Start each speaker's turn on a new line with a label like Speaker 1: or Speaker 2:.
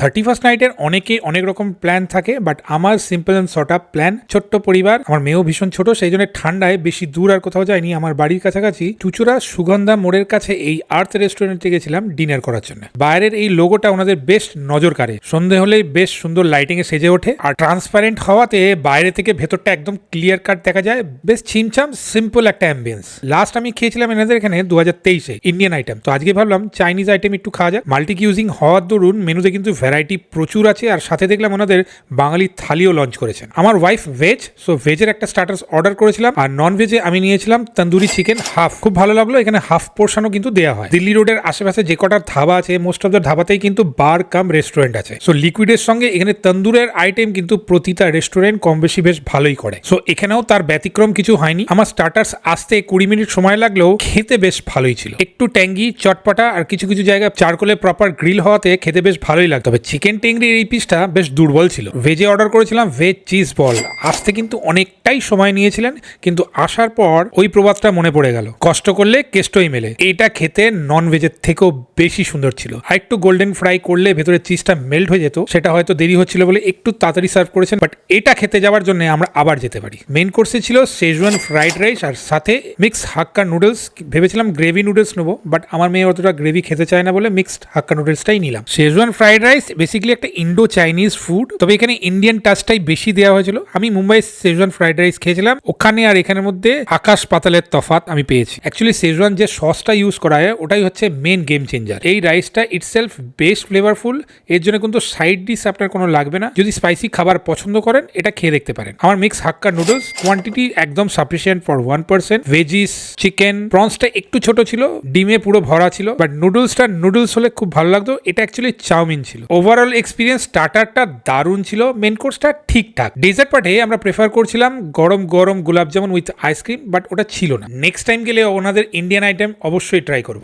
Speaker 1: Thirty first নাইটের অনেকে অনেক রকম প্ল্যান থাকে, বাট আমার simple and short up plan, ছোট্ট পরিবার, আমার মেয়েও ভীষণ ছোট, সেই জন্য ঠান্ডায় বেশি দূর আর কোথাও যায়নি আমার বাড়ির কাছাকাছি চুচুড়া সুগন্ধা মোড়ের কাছে এই আর্থ রেস্টুরেন্টে গেছিলাম ডিনার করার জন্য। বাইরের এই লোগোটা ওনাদের বেশ নজর কাড়ে। সন্ধে হলেই বেশ সুন্দর লাইটিং এ সেজে ওঠে, আর ট্রান্সপারেন্ট হওয়াতে বাইরে থেকে ভেতরটা একদম ক্লিয়ার কাট দেখা যায়, বেশ ছিমছাম সিম্পল একটা অ্যাম্বিয়েন্স লাস্ট আমি খেয়েছিলাম এনাদের এখানে দু হাজার তেইশে ইন্ডিয়ান আইটেম তো আজকে ভাবলাম চাইনিজ আইটেম একটু খাওয়া যায় মাল্টি ইউজিং হওয়ার দরুন মেনুতে কিন্তু ভ্যারাইটি প্রচুর আছে আর সাথে দেখলাম ওনাদের বাঙালি থালিও লঞ্চ করেছেন। আমার ওয়াইফ ভেজ সো ভেজের একটা স্টার্টার্স অর্ডার করেছিলাম আর নন ভেজে আমি নিয়েছিলাম তন্দুরি চিকেন হাফ খুব ভালো লাগল, এখানে হাফ পোর্শনও কিন্তু দেওয়া হয়। দিল্লি রোডের আশেপাশে যে কটা ধাবা আছে মোস্ট অফ দ্য ধাবাতেই কিন্তু বার কাম রেস্টুরেন্ট আছে। সো লিকুইডের সঙ্গে এখানে তন্দুরের আইটেম কিন্তু প্রতিটা রেস্টুরেন্ট কম বেশি বেশ ভালোই করে। সো এখানেও তার ব্যতিক্রম কিছু হয়নি। আমার স্টার্টার্স আসতে কুড়ি মিনিট সময় লাগলেও খেতে বেশ ভালোই ছিল। একটু ট্যাঙ্গি, চটপটা আর কিছু কিছু জায়গায় চারকোলে প্রপার গ্রিল হওয়াতে খেতে বেশ ভালোই লাগতো। চিকেন টেংরির এই পিসটা বেশ দুর্বল ছিল। ভেজে অর্ডার করেছিলাম ভেজ চিজ বল আসতে কিন্তু অনেকটাই সময় নিয়েছিলেন, কিন্তু আসার পর ওই প্রবাদটা মনে পড়ে গেল। কষ্ট করলে কেষ্টই মেলে। এইটা খেতে নন ভেজের থেকেও বেশি সুন্দর ছিল। আর একটু গোল্ডেন ফ্রাই করলে ভেতরে চিজটা মেল্ট হয়ে যেত, সেটা হয়তো দেরি হচ্ছিল বলে একটু তাড়াতাড়ি সার্ভ করেছেন বাট এটা খেতে যাওয়ার জন্য আমরা আবার যেতে পারি। মেন কোর্সে ছিল শেজওয়ান ফ্রাইড রাইস আর সাথে মিক্স হাক্কা নুডলস ভেবেছিলাম গ্রেভি নুডলস নেব বাট আমার মেয়ে অতটা গ্রেভি খেতে চায় না বলে মিক্সড হাক্কা নুডলসটাই নিলাম। শেজওয়ান ফ্রাইড রাইস বেসিক্যালি একটা ইন্ডো চাইনিজ ফুড তবে এখানে ইন্ডিয়ান টাচটাই বেশি দেওয়া হয়েছিল। আমি মুম্বাই শেজওয়ান ফ্রাইড রাইস খেয়েছিলাম, ওখানে আর এখানের মধ্যে আকাশ পাতালের তফাত আমি পেয়েছি। অ্যাকচুয়ালি শেজওয়ান যে সসটা ইউজ করা হয় ওটাই হচ্ছে মেন গেম চেঞ্জার এই রাইসটা ইটসেলফ বেস্ট ফ্লেভারফুল এর জন্য কিন্তু সাইড ডিশ আপনার কোনো লাগবে না। যদি স্পাইসি খাবার পছন্দ করেন, এটা খেয়ে দেখতে পারেন। আমার মিক্স হাক্কা নুডলস কোয়ান্টিটি একদম sufficient for one percent veggies chicken প্রনসটা একটু ছোট ছিল, ডিমে পুরো ভরা ছিল বাট নুডলসটা নুডলস হলে খুব ভালো লাগতো। এটা অ্যাকচুয়ালি চাউমিন ছিল। ওভারঅল এক্সপিরিয়েন্স স্টার্টারটা দারুণ ছিল মেন কোর্সটা ঠিকঠাক। ডেজার্ট পার্টে আমরা প্রেফার করছিলাম গরম গরম গোলাপ জামুন উইথ আইসক্রিম বাট ওটা ছিল না। নেক্সট টাইম গেলে ওনাদের ইন্ডিয়ান আইটেম অবশ্যই ট্রাই করব।